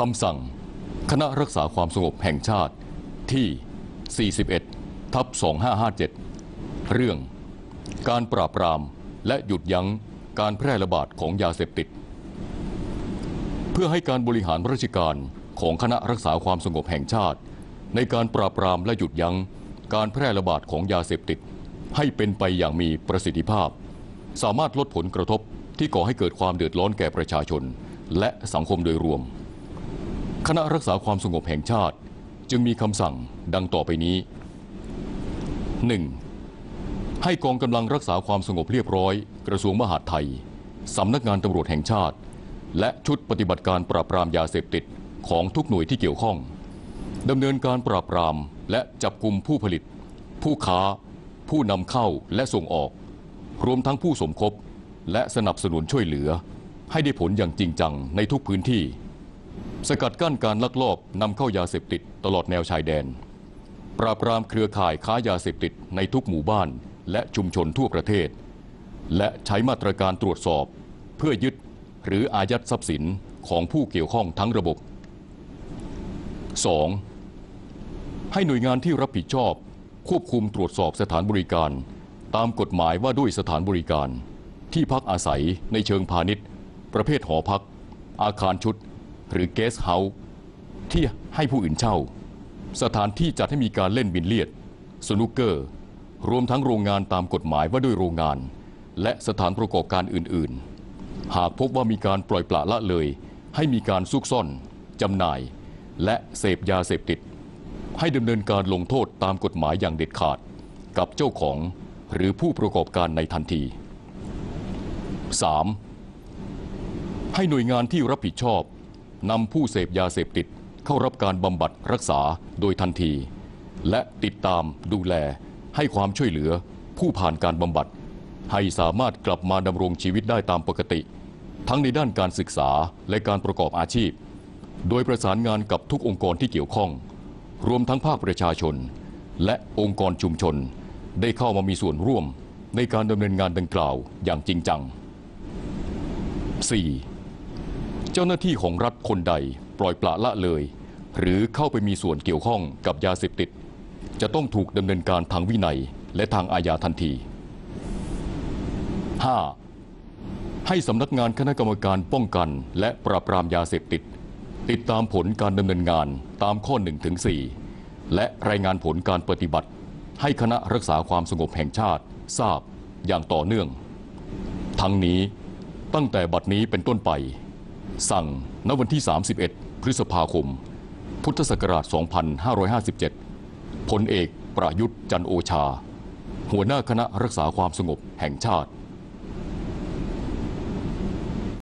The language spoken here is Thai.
คำสั่ง คณะรักษาความสงบแห่งชาติที่ 41 ทับ 2557 เรื่อง การปราบปรามและหยุดยั้งการแพร่ระบาดของยาเสพติด เพื่อให้การบริหารราชการของคณะรักษาความสงบแห่งชาติ ในการปราบปรามและหยุดยั้งการแพร่ระบาดของยาเสพติด ให้เป็นไปอย่างมีประสิทธิภาพ สามารถลดผลกระทบที่ก่อให้เกิดความเดือดร้อนแก่ประชาชน และสังคมโดยรวม คณะรักษาความสงบแห่งชาติจึงมีคำสั่งดังต่อไปนี้ 1. ให้กองกำลังรักษาความสงบเรียบร้อย กระทรวงมหาดไทยสำนักงานตำรวจแห่งชาติ และชุดปฏิบัติการปราบปรามยาเสพติดของทุกหน่วยที่เกี่ยวข้องดำเนินการปราบปรามและจับกลุ่มผู้ผลิต ผู้ค้า ผู้นำเข้าและส่งออก รวมทั้งผู้สมคบ และสนับสนุนช่วยเหลือ ให้ได้ผลอย่างจริงจังในทุกพื้นที่ สกัดกั้นการลักลอบนำเข้ายาเสพติดตลอดแนวชายแดน ปราบปรามเครือข่ายค้ายาเสพติดในทุกหมู่บ้านและชุมชนทั่วประเทศ และใช้มาตรการตรวจสอบ เพื่อยึดหรืออายัดทรัพย์สินของผู้เกี่ยวข้องทั้งระบบ 2. ให้หน่วยงานที่รับผิดชอบ ควบคุมตรวจสอบสถานบริการ ตามกฎหมายว่าด้วยสถานบริการ ที่พักอาศัยในเชิงพาณิชย์ ประเภทหอพัก อาคารชุด หรือเกสเฮาส์ที่ให้ผู้อื่นเช่า สถานที่จัดให้มีการเล่นบินเลียด สนุกเกอร์ รวมทั้งโรงงานตามกฎหมายว่าด้วยโรงงาน และสถานประกอบการอื่น ๆ หากพบว่ามีการปล่อยปละละเลย ให้มีการซุกซ่อนจำหน่าย และเสพยาเสพติด ให้ดำเนินการลงโทษตามกฎหมายอย่างเด็ดขาด กับเจ้าของหรือผู้ประกอบการในทันที 3. ให้หน่วยงานที่รับผิดชอบ นำผู้เสพยาเสพติดเข้ารับการบำบัดรักษาโดยทันที และติดตามดูแลให้ความช่วยเหลือผู้ผ่านการบำบัด ให้สามารถกลับมาดำรงชีวิตได้ตามปกติ ทั้งในด้านการศึกษาและการประกอบอาชีพ โดยประสานงานกับทุกองค์กรที่เกี่ยวข้อง รวมทั้งภาคประชาชน และองค์กรชุมชน ได้เข้ามามีส่วนร่วมในการดำเนินงานดังกล่าวอย่างจริงจัง 4. เจ้าหน้าที่ของรัฐคนใดปล่อยปละละเลย หรือเข้าไปมีส่วนเกี่ยวข้องกับยาเสพติด จะต้องถูกดำเนินการทางวินัยและทางอาญาทันที 5. ให้สำนักงานคณะกรรมการป้องกัน และปราบปรามยาเสพติด ติดตามผลการดำเนินงานตามข้อ1ถึง4และรายงานผลการปฏิบัติ ให้คณะรักษาความสงบแห่งชาติทราบอย่างต่อเนื่อง ทั้งนี้ตั้งแต่บัดนี้เป็นต้นไป สั่งณวันที่ 31 พฤษภาคม พุทธศักราช 2557 พลเอกประยุทธ์จันโอชา หัวหน้าคณะรักษาความสงบแห่งชาติ